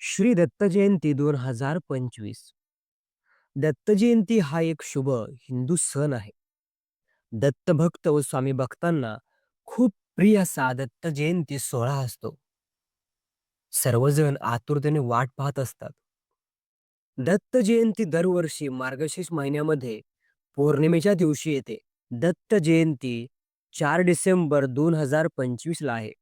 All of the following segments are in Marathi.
श्री दत्त जयंती दोन हजार पंचवीस. दत्त जयंती हा एक शुभ हिंदू सण आहे. दत्तभक्त व स्वामी भक्तांना खूप प्रिय असा दत्त जयंती सोहळा असतो. सर्वजण आतुरतेने वाट पाहत असतात. दत्त जयंती दरवर्षी मार्गशीर्ष महिन्यामध्ये पौर्णिमेच्या दिवशी येते. दत्त जयंती चार डिसेंबर दोन हजार पंचवीस ला आहे.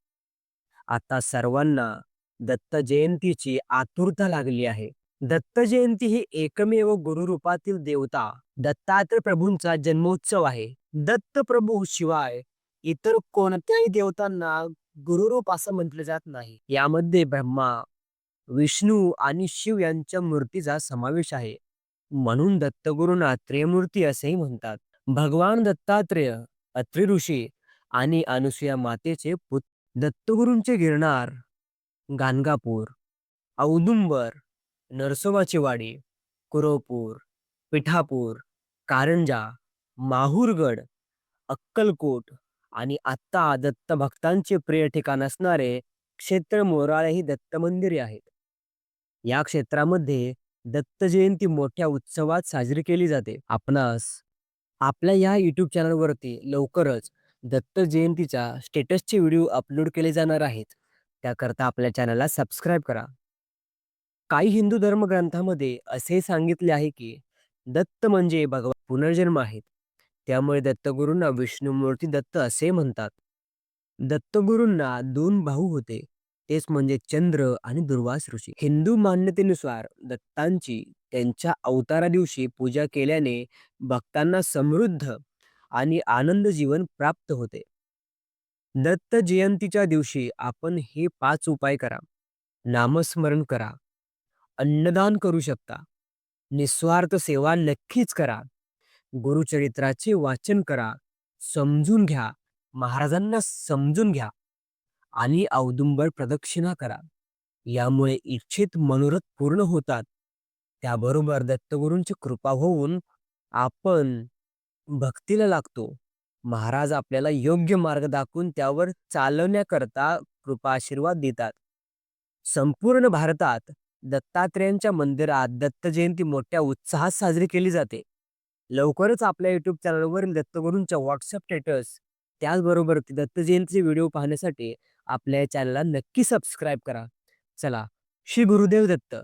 आता सर्वांना दत्त जयंतीची आतुरता लागली आहे. दत्त जयंती ही एकमेव गुरुरूपातील देवता दत्तात्रय प्रभूंचा जन्मोत्सव आहे. दत्त प्रभू शिवाय इतर कोणत्याही देवतांना गुरुरूप असं म्हटलं जात नाही. यामध्ये ब्रह्मा विष्णू आणि शिव यांच्या मूर्तीचा समावेश आहे. म्हणून दत्तगुरूंना त्रयमूर्ती असेही म्हणतात. भगवान दत्तात्रेय अत्रि ऋषी आणि अनुसुया मातेचे पुत्र दत्तगुरूंचे गिरणार गाणगापूर औदुंबर नरसोबाची वाडी कुरोपूर पिठापूर कारंजा माहूरगड अक्कलकोट आणि आत्ता दत्त भक्तांचे प्रिय ठिकाण असणारे क्षेत्र मोराळे ही दत्त मंदिरे आहेत. या क्षेत्रामध्ये दत्त जयंती मोठ्या उत्सवात साजरी केली जाते. आपणास आपल्या या यूट्यूब चॅनलवरती लवकरच दत्त जयंतीचा स्टेटसचे व्हिडिओ अपलोड केले जाणार आहेत. त्याकरता आपल्या चॅनलला सबस्क्राईब करा. काही हिंदू धर्मग्रंथामध्ये असे सांगितले आहे की दत्त म्हणजे भगवान पुनर्जन्म आहेत. त्यामुळे दत्तगुरूंना विष्णुमूर्ती दत्त असे म्हणतात. दत्तगुरूंना दोन भाऊ होते. तेच म्हणजे चंद्र आणि दुर्वास ऋषी. हिंदू मान्यतेनुसार दत्तांची त्यांच्या अवतारा दिवशी पूजा केल्याने भक्तांना समृद्ध आणि आनंद जीवन प्राप्त होते. दत्त जयंतीच्या दिवशी आपण हे पाच उपाय करा. नामस्मरण करा. अन्नदान करू शकता. निस्वार्थ सेवा नक्कीच करा. गुरुचरित्राचे वाचन करा. समजून घ्या. महाराजांना समजून घ्या. आणि औदुंबर प्रदक्षिणा करा. यामुळे इच्छित मनोरथ पूर्ण होतात. त्याबरोबर दत्तगुरूंची कृपा होऊन आपण भक्तीला लागतो. महाराज आपल्याला योग्य मार्ग दाखवून त्यावर चालवण्याकरता कृपा आशीर्वाद देतात. संपूर्ण भारतात दत्तात्रेयांच्या मंदिरात दत्त जयंती मोठ्या उत्साहात साजरी केली जाते. लवकरच आपल्या युट्यूब चॅनलवरील दत्तगुरूंच्या व्हॉट्सअप स्टेटस त्याचबरोबर दत्त जयंतीचे व्हिडिओ पाहण्यासाठी आपल्या चॅनलला नक्की सबस्क्राईब करा. चला श्री गुरुदेव दत्त.